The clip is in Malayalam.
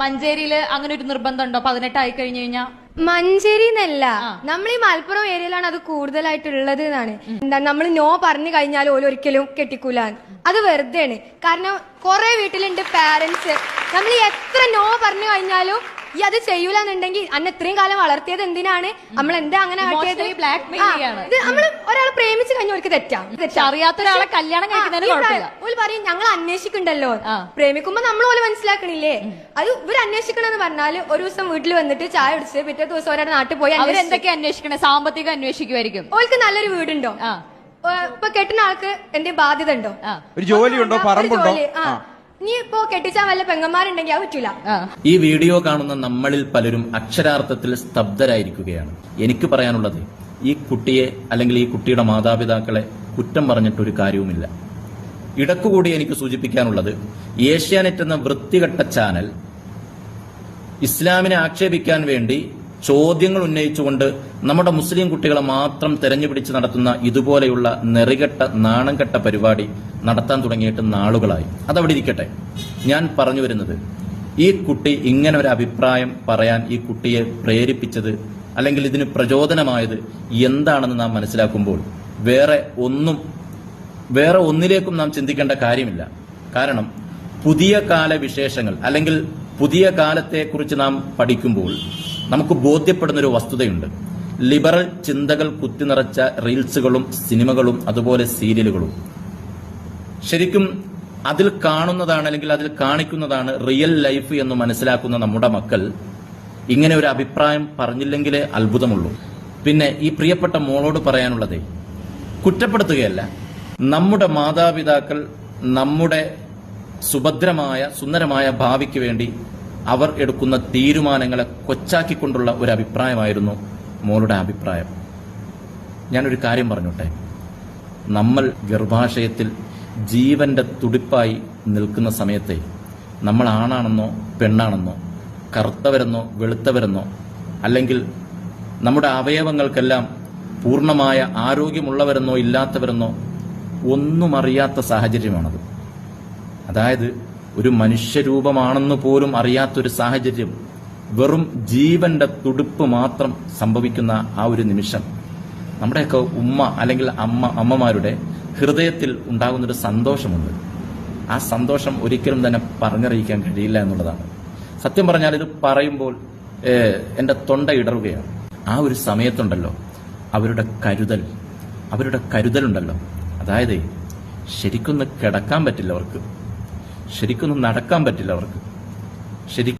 മഞ്ചേരിയിൽ അങ്ങനെ ഒരു നിർബന്ധം ഉണ്ടോ? പതിനെട്ടായി കഴിഞ്ഞു കഴിഞ്ഞാൽ മഞ്ചേരി എന്നല്ല നമ്മൾ ഈ മലപ്പുറം ഏരിയയിലാണ് അത് കൂടുതലായിട്ടുള്ളത് എന്നാണ്. എന്താ നമ്മൾ നോ പറഞ്ഞു കഴിഞ്ഞാൽ ഓരോ ഒരിക്കലും കെട്ടിക്കൂല അത് വെറുതെയാണ്. കാരണം കുറെ വീട്ടിലുണ്ട് പാരന്റ്സ് നമ്മൾ എത്ര നോ പറഞ്ഞു കഴിഞ്ഞാലും ഈ അത് ചെയ്യൂലെന്നുണ്ടെങ്കിൽ അന്ന് ഇത്രയും കാലം വളർത്തിയത് എന്തിനാണ്? നമ്മൾ എന്താ അങ്ങനെ കാട്ടിയത് നമ്മൾ ഒരാളെ പ്രേമിച്ച് കഴിഞ്ഞാൽ തെറ്റാം. അറിയാത്ത ഒരാളെ കല്യാണം കഴിക്കുന്നതിന് കുഴപ്പമില്ല. ഓൽ പറയും ഞങ്ങൾ അന്വേഷിക്കണ്ടല്ലോ. പ്രേമിക്കുമ്പോ നമ്മൾ ഓൽ മനസ്സിലാക്കണില്ലേ അത് ഇവർ അന്വേഷിക്കണെന്ന് പറഞ്ഞാൽ ഒരു ദിവസം വീട്ടിൽ വന്നിട്ട് ചായ കുടിച്ച് പിറ്റേ ദിവസം ഒരാളുടെ നാട്ടിൽ പോയി അവർ അവരെന്തൊക്കെ അന്വേഷിക്കണേ? സാമ്പത്തികം അന്വേഷിക്കുമായിരിക്കും ഓൾക്ക് നല്ലൊരു വീടുണ്ടോ? ഇപ്പൊ കെട്ടുന്ന ആൾക്ക് എന്റെ ബാധ്യത ഉണ്ടോ? ഒരു ജോലിയുണ്ടോ പറമ്പുണ്ടോ? ജോലി, നീ ഇപ്പോ കെട്ടിച്ചാൻ വല്ല പെങ്ങന്മാരുണ്ടെങ്കിൽ അത് പറ്റൂല. ഈ വീഡിയോ കാണുന്ന നമ്മളിൽ പലരും അക്ഷരാർത്ഥത്തിൽ സ്തബ്ധരായിരിക്കുകയാണ്. എനിക്ക് പറയാനുള്ളത് ഈ കുട്ടിയെ അല്ലെങ്കിൽ ഈ കുട്ടിയുടെ മാതാപിതാക്കളെ കുറ്റം പറഞ്ഞിട്ടൊരു കാര്യവുമില്ല. ഇടക്കുകൂടി എനിക്ക് സൂചിപ്പിക്കാനുള്ളത് ഏഷ്യാനെറ്റ് എന്ന വൃത്തികെട്ട ചാനൽ ഇസ്ലാമിനെ ആക്ഷേപിക്കാൻ വേണ്ടി ചോദ്യങ്ങൾ ഉന്നയിച്ചുകൊണ്ട് നമ്മുടെ മുസ്ലിം കുട്ടികളെ മാത്രം തെരഞ്ഞുപിടിച്ച് നടത്തുന്ന ഇതുപോലെയുള്ള നെറികെട്ട നാണംകെട്ട പരിപാടി നടത്താൻ തുടങ്ങിയിട്ട് നാളുകളായി. അതവിടെ ഇരിക്കട്ടെ. ഞാൻ പറഞ്ഞു വരുന്നത് ഈ കുട്ടി ഇങ്ങനെ ഒരു അഭിപ്രായം പറയാൻ ഈ കുട്ടിയെ പ്രേരിപ്പിച്ചത് അല്ലെങ്കിൽ ഇതിന് പ്രചോദനമായത് എന്താണെന്ന് നാം മനസ്സിലാക്കുമ്പോൾ വേറെ ഒന്നും വേറെ ഒന്നിലേക്കും നാം ചിന്തിക്കേണ്ട കാര്യമില്ല. കാരണം പുതിയ കാല വിശേഷങ്ങൾ അല്ലെങ്കിൽ പുതിയ കാലത്തെക്കുറിച്ച് നാം പഠിക്കുമ്പോൾ നമുക്ക് ബോധ്യപ്പെടുന്ന ഒരു വസ്തുതയുണ്ട്. ലിബറൽ ചിന്തകൾ കുത്തിനിറച്ച റീൽസുകളും സിനിമകളും അതുപോലെ സീരിയലുകളും. ശരിക്കും അതിൽ കാണുന്നതാണ് അല്ലെങ്കിൽ അതിൽ കാണിക്കുന്നതാണ് റിയൽ ലൈഫ് എന്ന് മനസ്സിലാക്കുന്ന നമ്മുടെ മക്കൾ ഇങ്ങനെ ഒരു അഭിപ്രായം പറഞ്ഞില്ലെങ്കിലേ അത്ഭുതമുള്ളൂ. പിന്നെ ഈ പ്രിയപ്പെട്ട മോളോട് പറയാനുള്ളതേ കുറ്റപ്പെടുത്തുകയല്ല. നമ്മുടെ മാതാപിതാക്കൾ നമ്മുടെ സുഭദ്രമായ സുന്ദരമായ ഭാവിക്ക് വേണ്ടി അവർ എടുക്കുന്ന തീരുമാനങ്ങളെ കൊച്ചാക്കിക്കൊണ്ടുള്ള ഒരു അഭിപ്രായമായിരുന്നു മോളുടെ അഭിപ്രായം. ഞാനൊരു കാര്യം പറഞ്ഞോട്ടെ. നമ്മൾ ഗർഭാശയത്തിൽ ജീവന്റെ തുടിപ്പായി നിൽക്കുന്ന സമയത്തെ നമ്മൾ ആണാണെന്നോ പെണ്ണാണെന്നോ കറുത്തവരെന്നോ വെളുത്തവരെന്നോ അല്ലെങ്കിൽ നമ്മുടെ അവയവങ്ങൾക്കെല്ലാം പൂർണമായ ആരോഗ്യമുള്ളവരെന്നോ ഇല്ലാത്തവരെന്നോ ഒന്നും അറിയാത്ത സാഹചര്യമാണത്. അതായത് ഒരു മനുഷ്യരൂപമാണെന്ന് പോലും അറിയാത്തൊരു സാഹചര്യം വെറും ജീവന്റെ തുടുപ്പ് മാത്രം സംഭവിക്കുന്ന ആ ഒരു നിമിഷം. നമ്മുടെയൊക്കെ ഉമ്മ അല്ലെങ്കിൽ അമ്മ അമ്മമാരുടെ ഹൃദയത്തിൽ ഉണ്ടാകുന്നൊരു സന്തോഷമുണ്ട്. ആ സന്തോഷം ഒരിക്കലും തന്നെ പറഞ്ഞറിയിക്കാൻ കഴിയില്ല എന്നുള്ളതാണ്. സത്യം പറഞ്ഞാൽ ഇത് പറയുമ്പോൾ എന്റെ തൊണ്ട ഇടറുകയാണ്. ആ ഒരു സമയത്തുണ്ടല്ലോ അവരുടെ കരുതൽ അവരുടെ കരുതലുണ്ടല്ലോ. അതായത് ശരിക്കൊന്ന് കിടക്കാൻ പറ്റില്ല അവർക്ക്. ശരിക്കൊന്നും നടക്കാൻ പറ്റില്ല അവർക്ക്. ശരി